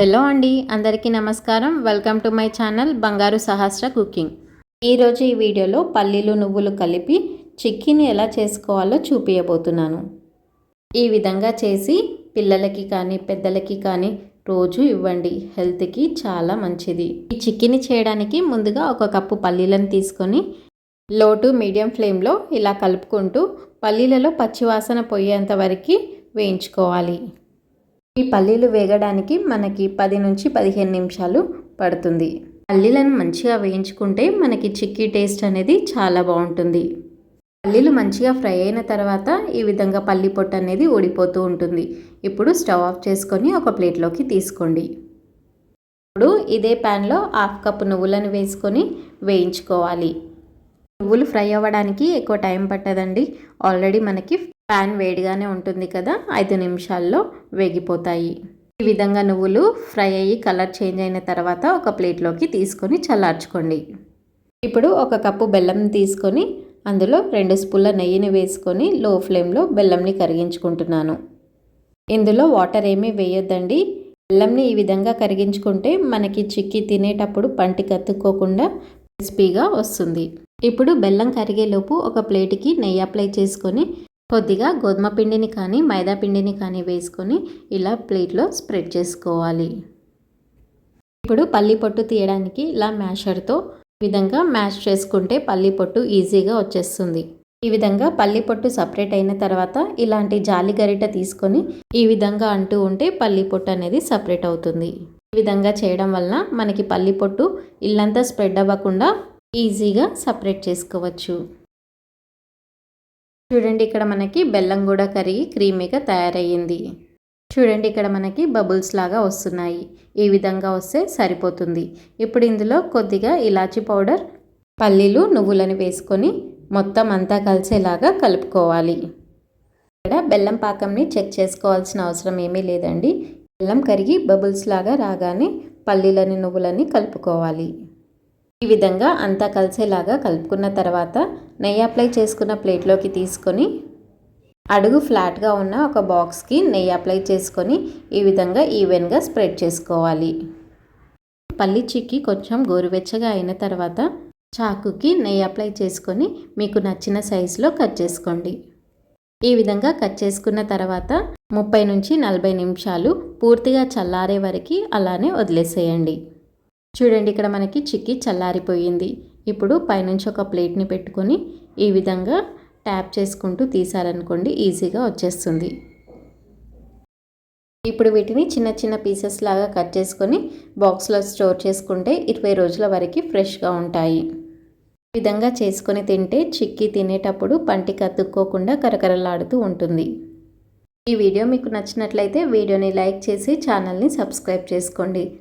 Hello అండి అందరికీ నమస్కారం. వెల్కమ్ టు మై ఛానల్ బంగారు సహస్ర కుకింగ్. ఈరోజు ఈ వీడియోలో పల్లీలు నువ్వులు కలిపి చిక్కీని ఎలా చేసుకోవాలో చూపించబోతున్నాను ఈ విధంగా చేసి పిల్లలకి కానీ పెద్దలకి కానీ రోజు ఇవ్వండి. హెల్త్కి చాలా మంచిది. ఈ చిక్కీని చేయడానికి ముందుగా ఒక కప్పు పల్లీలను తీసుకొని లో టు మీడియం ఫ్లేమ్లో ఇలా కలుపుకుంటూ పల్లీలలో పచ్చివాసన పోయేంత వరకు వేయించుకోవాలి. ఈ పల్లీలు వేగడానికి మనకి పది నుంచి పదిహేను నిమిషాలు పడుతుంది. పల్లీలను మంచిగా వేయించుకుంటే మనకి చిక్కీ టేస్ట్ అనేది చాలా బాగుంటుంది. పల్లీలు మంచిగా ఫ్రై అయిన తర్వాత ఈ విధంగా పల్లి పొట్టు అనేది ఊడిపోతూ ఉంటుంది. ఇప్పుడు స్టవ్ ఆఫ్ చేసుకొని ఒక ప్లేట్లోకి తీసుకోండి. ఇప్పుడు ఇదే ప్యాన్లో హాఫ్ కప్ నువ్వులను వేసుకొని వేయించుకోవాలి. నువ్వులు ఫ్రై అవ్వడానికి ఎక్కువ టైం పట్టదండి. ఆల్రెడీ మనకి ప్యాన్ వేడిగానే ఉంటుంది కదా ఐదు నిమిషాల్లో వేగిపోతాయి. ఈ విధంగా నువ్వులు ఫ్రై అయ్యి కలర్ చేంజ్ అయిన తర్వాత ఒక ప్లేట్లోకి తీసుకొని చల్లార్చుకోండి. ఇప్పుడు ఒక కప్పు బెల్లం తీసుకొని అందులో రెండు స్పూన్ల నెయ్యిని వేసుకొని లో ఫ్లేమ్లో బెల్లంని కరిగించుకుంటున్నాను. ఇందులో వాటర్ ఏమీ వేయొద్దండి. బెల్లంని ఈ విధంగా కరిగించుకుంటే మనకి చిక్కి తినేటప్పుడు పంటి కత్తుక్కోకుండా క్రిస్పీగా వస్తుంది. ఇప్పుడు బెల్లం కరిగేలోపు ఒక ప్లేట్కి నెయ్యి అప్లై చేసుకొని కొద్దిగా గోధుమ పిండిని కానీ మైదా పిండిని కానీ వేసుకొని ఇలా ప్లేట్లో స్ప్రెడ్ చేసుకోవాలి. ఇప్పుడు పల్లి పొట్టు తీయడానికి ఇలా మ్యాషర్తో విధంగా మ్యాష్ చేసుకుంటే పల్లి పొట్టు ఈజీగా వచ్చేస్తుంది. ఈ విధంగా పల్లి పొట్టు సపరేట్ అయిన తర్వాత ఇలాంటి జాలి గరిట తీసుకొని ఈ విధంగా అంటూ ఉంటే పల్లి పొట్టు అనేది సపరేట్ అవుతుంది. ఈ విధంగా చేయడం వలన మనకి పల్లి పొట్టు ఇల్లంతా స్ప్రెడ్ అవ్వకుండా ఈజీగా సపరేట్ చేసుకోవచ్చు. చూడండి ఇక్కడ మనకి బెల్లం కూడా కరిగి క్రీమీగా తయారయ్యింది. చూడండి ఇక్కడ మనకి బబుల్స్ లాగా వస్తున్నాయి. ఈ విధంగా వస్తే సరిపోతుంది. ఇప్పుడు ఇందులో కొద్దిగా ఇలాచి పౌడర్ పల్లీలు నువ్వులని వేసుకొని మొత్తం అంతా కలిసేలాగా కలుపుకోవాలి. ఇక్కడ బెల్లం పాకంని చెక్ చేసుకోవాల్సిన అవసరం ఏమీ లేదండి. బెల్లం కరిగి బబుల్స్ లాగా రాగానే పల్లీలని నువ్వులని కలుపుకోవాలి. ఈ విధంగా అంతా కలిసేలాగా కలుపుకున్న తర్వాత నెయ్యి అప్లై చేసుకున్న ప్లేట్లోకి తీసుకొని అడుగు ఫ్లాట్గా ఉన్న ఒక బాక్స్కి నెయ్యి అప్లై చేసుకొని ఈ విధంగా ఈవెన్గా స్ప్రెడ్ చేసుకోవాలి. పల్లి చిక్కి కొంచెం గోరువెచ్చగా అయిన తర్వాత చాకుకి నెయ్యి అప్లై చేసుకొని మీకు నచ్చిన సైజులో కట్ చేసుకోండి. ఈ విధంగా కట్ చేసుకున్న తర్వాత ముప్పై నుంచి నలభై నిమిషాలు పూర్తిగా చల్లారే వరకు అలానే వదిలేసేయండి. చూడండి ఇక్కడ మనకి చిక్కి చల్లారిపోయింది. ఇప్పుడు పైనుంచి ఒక ప్లేట్ని పెట్టుకొని ఈ విధంగా ట్యాప్ చేసుకుంటూ తీసారనుకోండి ఈజీగా వచ్చేస్తుంది. ఇప్పుడు వీటిని చిన్న చిన్న పీసెస్ లాగా కట్ చేసుకొని బాక్స్లో స్టోర్ చేసుకుంటే ఇరవై రోజుల వరకు ఫ్రెష్గా ఉంటాయి. ఈ విధంగా చేసుకొని తింటే చిక్కి తినేటప్పుడు పంటికి అతుక్కోకుండా కరకరలాడుతూ ఉంటుంది. ఈ వీడియో మీకు నచ్చినట్లయితే వీడియోని లైక్ చేసి ఛానల్ని సబ్స్క్రైబ్ చేసుకోండి.